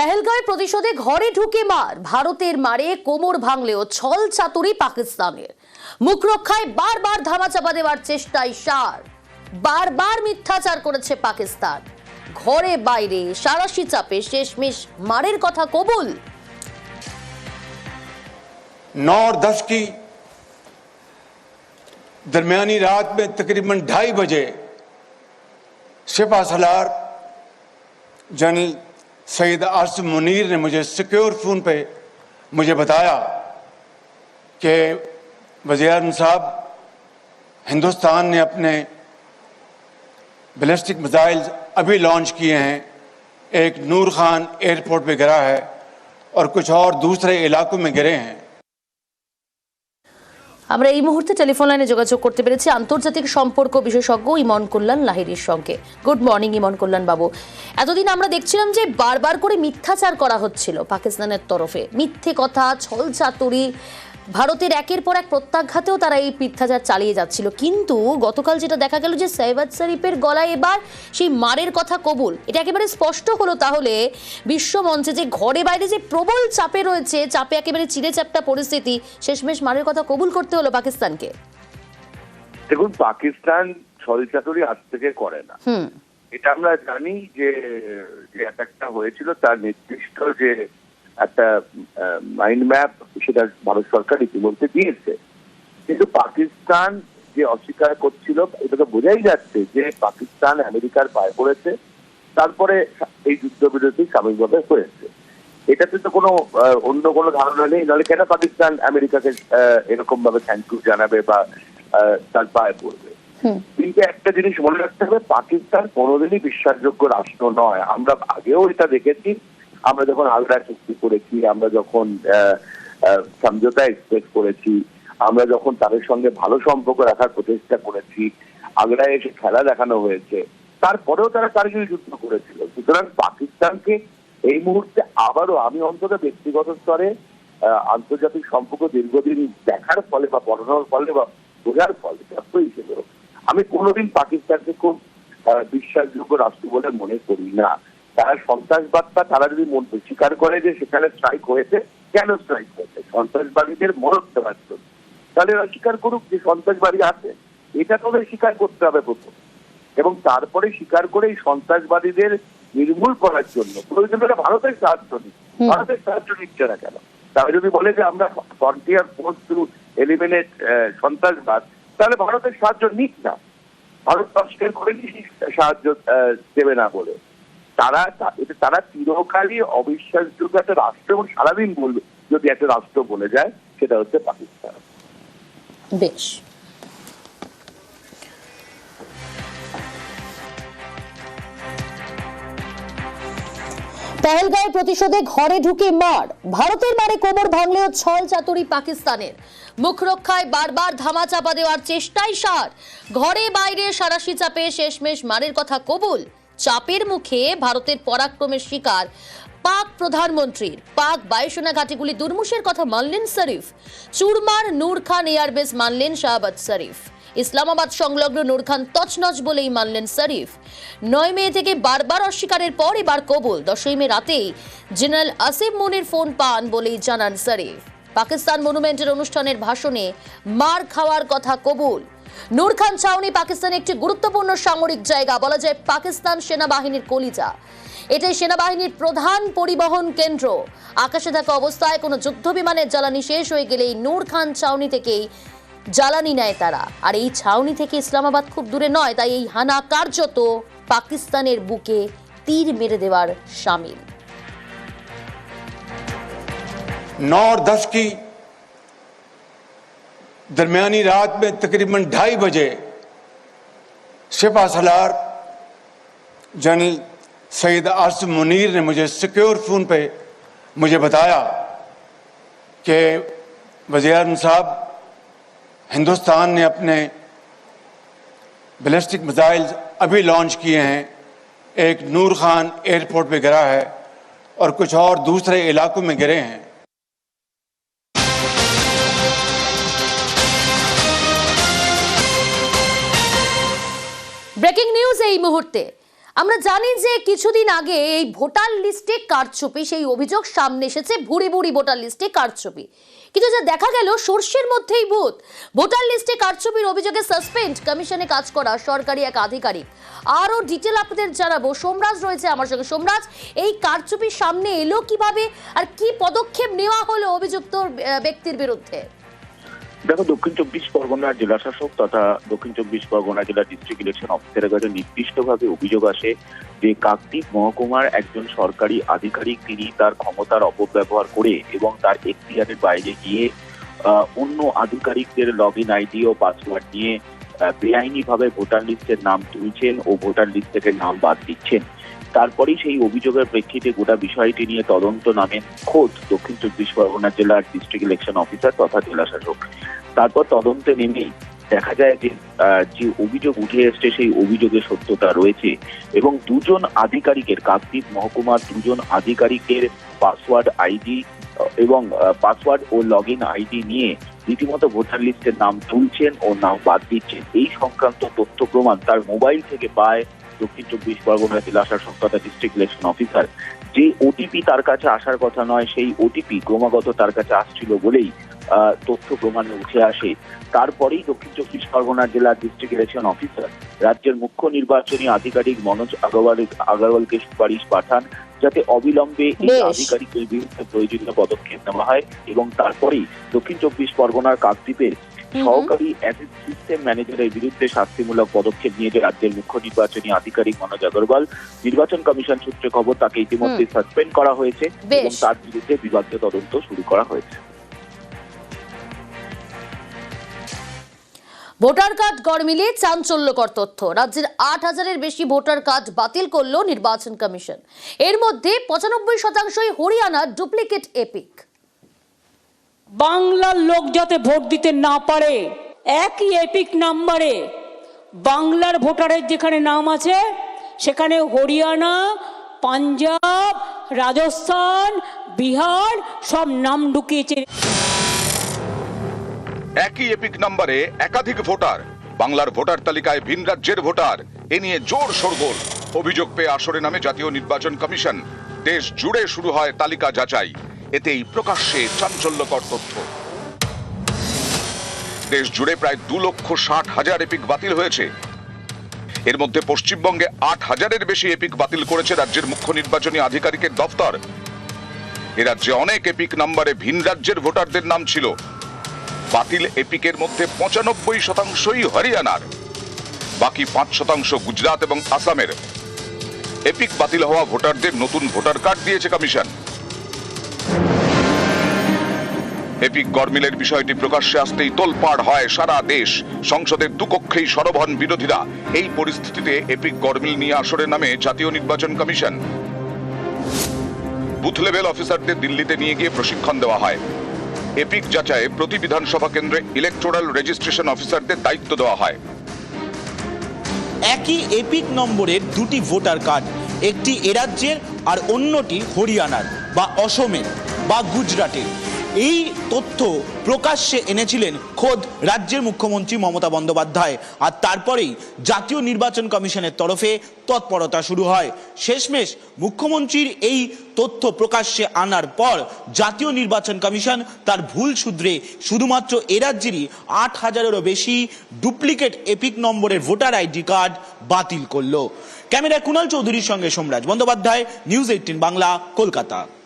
পেহেলগাঁওয়ে প্রতিশোধে ঘরে ঢুকে মার ভারতের মারে কোমর ভাঙলেও ছল চাতুরি পাকিস্তানের মুখ রক্ষায় বারবার ধামাচাপা দেওয়ার চেষ্টায় সার বারবার মিথ্যাচার করেছে পাকিস্তান ঘরে বাইরে সারাশি চাপে শেষমেশ মারের কথা কবুল नौ और दस की दरमियानी रात में तकरीबन ढाई बजे सिपा सलार जनरल سید عرض منیر نے مجھے سیکیور فون پہ مجھے بتایا کہ وزیر اعظم صاحب، ہندوستان نے اپنے بلسٹک میزائل ابھی لانچ کیے ہیں۔ ایک نور خان ایئرپورٹ پہ گرا ہے اور کچھ اور دوسرے علاقوں میں گرے ہیں۔ আমরা এই মুহূর্তে টেলিফোন লাইনে যোগাযোগ করতে পেরেছি আন্তর্জাতিক সম্পর্ক বিশেষজ্ঞ ইমন কল্যাণ লাহিরির সঙ্গে। গুড মর্নিং, ইমন কল্যাণ বাবু। এতদিন আমরা দেখছিলাম যে বারবার করে মিথ্যাচার করা হচ্ছিল পাকিস্তানের তরফে। মিথ্যে কথা ছল চাতুরি ভারতের একের পর এক প্রত্যাঘাতেও তারা এই মিথ্যাচার চালিয়ে যাচ্ছিল। কিন্তু গতকাল যেটা দেখা গেল যে সৈয়দ শরীফের গলায় এবার সেই মারের কথা কবুল। এটা একেবারে স্পষ্ট হলো তাহলে বিশ্ব মঞ্চে যে ঘরে বাইরে যে প্রবল চাপে রয়েছে চাপে একেবারে চিড়ে চাপটা পরিস্থিতি শেষমেশ মারের কথা কবুল করতে হলো পাকিস্তানকে। দেখুন পাকিস্তান ছলচাতুরি আজ থেকে করে না। হুম। এটা আমরা জানি যে যে অ্যাটাকটা হয়েছিল তার নির্দিষ্ট যে একটা মাইন্ড ম্যাপ সেটা ভারত সরকার ইতিমধ্যে দিয়েছে। কিন্তু পাকিস্তান যে অস্বীকার করছিল এটা তো বোঝাই যাচ্ছে যে পাকিস্তান আমেরিকার পায়ে পড়েছে তারপরে এই যুদ্ধবিরতি স্বাভাবিকভাবে হয়েছে। এটাতে তো কোনো অন্য কোনো ধারণা নেই নাহলে কেন পাকিস্তান আমেরিকাকে এরকম ভাবে থ্যাংক ইউ জানাবে বা তার পায়ে পড়বে? কিন্তু একটা জিনিস মনে রাখতে হবে পাকিস্তান কোনোদিনই বিশ্বাসযোগ্য রাষ্ট্র নয়। আমরা আগেও এটা দেখেছি আমরা যখন আগ্রা চুক্তি করেছি, আমরা যখন সমঝোতা এক্সপ্রেস করেছি, আমরা যখন তাদের সঙ্গে ভালো সম্পর্ক রাখার প্রচেষ্টা করেছি, আগ্রায় এসে খেলা দেখানো হয়েছে, তারপরেও তারা কার্গিল যুদ্ধ করেছিল। সুতরাং পাকিস্তানকে এই মুহূর্তে আবারও আমি অন্তত ব্যক্তিগত স্তরে আন্তর্জাতিক সম্পর্ক দীর্ঘদিন দেখার ফলে বা পড়ানোর ফলে বা বোঝার ফলে হিসেবে আমি কোনোদিন পাকিস্তানকে খুব বিশ্বাসযোগ্য রাষ্ট্র বলে মনে করি না। তারা সন্ত্রাসবাদটা তারা যদি স্বীকার করে যে সেখানে স্ট্রাইক হয়েছে কেন স্ট্রাইক হয়েছে? সন্ত্রাসবাদীদের মরক দেওয়ার জন্য তাহলে এরা স্বীকার করুক যে সন্ত্রাসবাদী আছে। এটা তো ওদের স্বীকার করতে হবে প্রথম। এবং তারপরে স্বীকার করে এই সন্ত্রাসবাদীদের নির্মূল করার জন্য প্রয়োজন হলে ভারতের সাহায্য নিক। ভারতের সাহায্য নিচ্ছে না কেন? তারা যদি বলে যে আমরা ফ্রন্টিয়ার ফোর্স টু এলিমিনেট সন্ত্রাসবাদ তাহলে ভারতের সাহায্য নিক না। ভারত অস্বীকার করেনি সাহায্য দেবে না বলে। তারা এটা তারা চিরকালই অবিশ্বাসযোগ্য একটা রাষ্ট্র এবং সারাদিন বলবে, যদি একটা রাষ্ট্র বলে যায়, সেটা হচ্ছে পাকিস্তান। বেশ। পেহেলগাঁওয়ে প্রতিশোধে ঘরে ঢুকে মার, ভারতের মারে কোমর ভাঙলেও ছল চাতুরি পাকিস্তানের। মুখ রক্ষায় বারবার ধামাচাপা দেওয়ার চেষ্টাই সার, ঘরে বাইরে সারাশি চাপে শেষমেশ মারের কথা কবুল। চাপের মুখে ভারতের পরাক্রমের শিকার পাক প্রধানমন্ত্রীর। পাক বায়ুসেনা ঘাটিগুলি দুর্মুষের কথা মানলেন শরীফ। চুরমার নূর খান এয়ারবেস মানলেন শাহবাজ শরীফ। ইসলামাবাদ সংলগ্ন নূর খান তছনছ বলেই মানলেন শরীফ। নয় মে থেকে বারবার অস্বীকারের পর এবার কবুল। দশই মে রাতেই জেনারেল আসিফ মুনির ফোন পান বলেই জানান শরীফ। পাকিস্তান মনুমেন্টের অনুষ্ঠানের ভাষণে মার খাওয়ার কথা কবুল। নূর খান ছাউনি পাকিস্তানের একটি গুরুত্বপূর্ণ সামরিক জায়গা বলা যায় পাকিস্তান সেনাবাহিনীর কলিজা এটাই সেনাবাহিনীর প্রধান পরিবহন কেন্দ্র আকাশে থাকা অবস্থায় কোনো যুদ্ধ বিমানের জ্বালানি শেষ হয়ে গেলেই নূর খান ছাউনি থেকেই জ্বালানি নেয় তারা আর এই ছাউনি থেকে ইসলামাবাদ খুব দূরে নয় তাই এই হানা কার্যত পাকিস্তানের বুকে তীর মেরে দেওয়ার সামিল नौ और दस की درمیانی رات میں تقریباً ڈھائی بجے شفا سلار جنرل سید آصف منیر نے مجھے سیکیور فون پہ مجھے بتایا کہ وزیر اعظم صاحب، ہندوستان نے اپنے بیلسٹک میزائل ابھی لانچ کیے ہیں۔ ایک نور خان ایئرپورٹ پہ گرا ہے اور کچھ اور دوسرے علاقوں میں گرے ہیں۔ ব্রেকিং নিউজ এই মুহূর্তে। আমরা জানি যে কিছুদিন আগে এই ভোটার লিস্টে কারচুপি, সেই অভিযোগ সামনে এসেছে ভুড়ি ভুড়ি ভোটার লিস্টে কারচুপি। কিন্তু যা দেখা গেল, সর্ষের মধ্যেই ভূত। ভোটার লিস্টে কারচুপির অভিযোগে সাসপেন্ড, কমিশনে কাজ করা, সরকারি এক আধিকারিক। আরও ডিটেল আপনাদের জানাব। সোমরাজ রয়েছে আমার সঙ্গে। সোমরাজ, এই কারচুপির সামনে এলো কীভাবে? আর কি পদক্ষেপ নেওয়া হলো অভিযুক্ত ব্যক্তির বিরুদ্ধে? দেখো, দক্ষিণ চব্বিশ পরগনার জেলা শাসক তথা দক্ষিণ চব্বিশ পরগনা জেলা ডিস্ট্রিক্ট ইলেকশন অফিসারের কাছে নির্দিষ্টভাবে অভিযোগ আসে যে কাকদ্বীপ মহকুমার একজন সরকারি আধিকারিক তিনি তার ক্ষমতার অপব্যবহার করে এবং তার এখতিয়ারের বাইরে গিয়ে অন্য আধিকারিকদের লগ ইন আইডি ও পাসওয়ার্ড নিয়ে বেআইনি ভাবে ভোটার লিস্টের নাম তুলছেন ও ভোটার লিস্ট থেকে নাম বাদ দিচ্ছেন। তারপরেই সেই অভিযোগের প্রেক্ষিতে গোটা বিষয়টি নিয়ে তদন্ত নামেন খোদ দক্ষিণ চব্বিশ পরগনা জেলার ডিস্ট্রিক্ট ইলেকশন অফিসার তথা জেলাশাসক। তারপর তদন্তে নেমেই দেখা যায় যে যে অভিযোগ উঠে এসছে সেই অভিযোগের সত্যতা রয়েছে এবং দুজন আধিকারিকের, কাকদ্বীপ মহকুমার দুজন আধিকারিকের পাসওয়ার্ড আইডি এবং পাসওয়ার্ড ও লগ ইন আইডি নিয়ে রীতিমতো ভোটার লিস্টের নাম তুলছেন ও নাম বাদ দিচ্ছেন। এই সংক্রান্ত তথ্য প্রমাণ তার মোবাইল থেকে পায় দক্ষিণ চব্বিশ পরগনা জেলা শাসক তথা ডিস্ট্রিক্ট ইলেকশন অফিসার যে ওটিপি তার কাছে আসার কথা নয় সেই ওটিপি ক্রমাগত তার কাছে আসছিল বলেই তথ্য প্রমাণে উঠে আসে তারপরেই দক্ষিণ চব্বিশ পরগনা জেলা ডিস্ট্রিক্ট ইলেকশন অফিসার রাজ্যের মুখ্য নির্বাচনী আধিকারিক মনোজ আগরওয়াল আগরওয়ালকে সুপারিশ পাঠান যাতে অবিলম্বে এই। আধিকারিকের বিরুদ্ধে প্রয়োজনীয় পদক্ষেপ নেওয়া হয় এবং তারপরেই দক্ষিণ চব্বিশ পরগনার কাকদ্বীপের সহকারী সিস্টেম ম্যানেজারের বিরুদ্ধে শাস্তিমূলক পদক্ষেপ নিয়েছে রাজ্যের মুখ্য নির্বাচনী আধিকারিক মনোজ আগরওয়াল। নির্বাচন কমিশন সূত্রে খবর তাকে ইতিমধ্যে সাসপেন্ড করা হয়েছে এবং তার বিরুদ্ধে বিভাগীয় তদন্ত শুরু করা হয়েছে। ভোটার কার্ড গড় মিলিয়ে চাঞ্চল্যকর তথ্য। রাজ্যের আট হাজারের বেশি ভোটার কার্ড বাতিল করল নির্বাচন কমিশন। এর মধ্যে পঁচানব্বই শতাংশই হরিয়ানার ডুপ্লিকেট এপিক। বাংলার লোক যাতে ভোট দিতে না পারে, একই এপিক নাম্বারে বাংলার ভোটারের যেখানে নাম আছে, সেখানে হরিয়ানা, পাঞ্জাব, রাজস্থান, বিহার সব নাম ঢুকিয়েছে। একই এপিক নাম্বারে একাধিক ভোটার, বাংলার ভোটার তালিকায় ভিন রাজ্যের ভোটার, এ নিয়ে জোর শোরগোল। অভিযোগ পেয়ে আসরে নামে জাতীয় নির্বাচন কমিশন, দেশ জুড়ে শুরু হয় তালিকা যাচাই। এতেই প্রকাশ্যে চাঞ্চল্যকর তথ্য। দেশ জুড়ে প্রায় দু লক্ষ ষাট হাজার এপিক বাতিল হয়েছে। এর মধ্যে পশ্চিমবঙ্গে আট হাজারের বেশি এপিক বাতিল করেছে রাজ্যের মুখ্য নির্বাচনী আধিকারিকের দফতর এ রাজ্যে অনেক এপিক নাম্বারে ভিন রাজ্যের ভোটারদের নাম ছিল। বাতিল এপিকের মধ্যে পঁচানব্বই শতাংশই হরিয়ানার। বাকি পাঁচ শতাংশ গুজরাট এবং আসামের। এপিক বাতিল হওয়া ভোটারদের নতুন ভোটার কার্ড দিয়েছে কমিশন। এপিক গরমিলের বিষয়টি প্রকাশ্যে আসতেই তোলপাড় হয় সারা দেশ। সংসদের দুকক্ষেই সরব হন বিরোধীরা। এই পরিস্থিতিতে এপিক গরমিল নিয়ে আসরে নামে জাতীয় নির্বাচন কমিশন। বুথ লেভেল অফিসারদের দিল্লিতে নিয়ে গিয়ে প্রশিক্ষণ দেওয়া হয়। এপিক যাচাইয়ে প্রতি বিধানসভা কেন্দ্রে ইলেকটোরাল রেজিস্ট্রেশন অফিসারদের দায়িত্ব দেওয়া হয়। একই এপিক নম্বরের দুটি ভোটার কার্ড, একটি এ রাজ্যের আর অন্যটি হরিয়ানার বা অসমের বা গুজরাটের। এই তথ্য প্রকাশ্যে এনেছিলেন খোদ রাজ্যের মুখ্যমন্ত্রী মমতা বন্দ্যোপাধ্যায়। আর তারপরেই জাতীয় নির্বাচন কমিশনের তরফে তৎপরতা শুরু হয়। শেষমেশ মুখ্যমন্ত্রীর এই তথ্য প্রকাশ্যে আনার পর জাতীয় নির্বাচন কমিশন তার ভুল শুধরে শুধুমাত্র এ রাজ্যেরই আট হাজারেরও বেশি ডুপ্লিকেট এপিক নম্বরের ভোটার আইডি কার্ড বাতিল করল। ক্যামেরায় কুণাল চৌধুরীর সঙ্গে সোমরাজ বন্দ্যোপাধ্যায়, নিউজ এইটিন বাংলা, কলকাতা।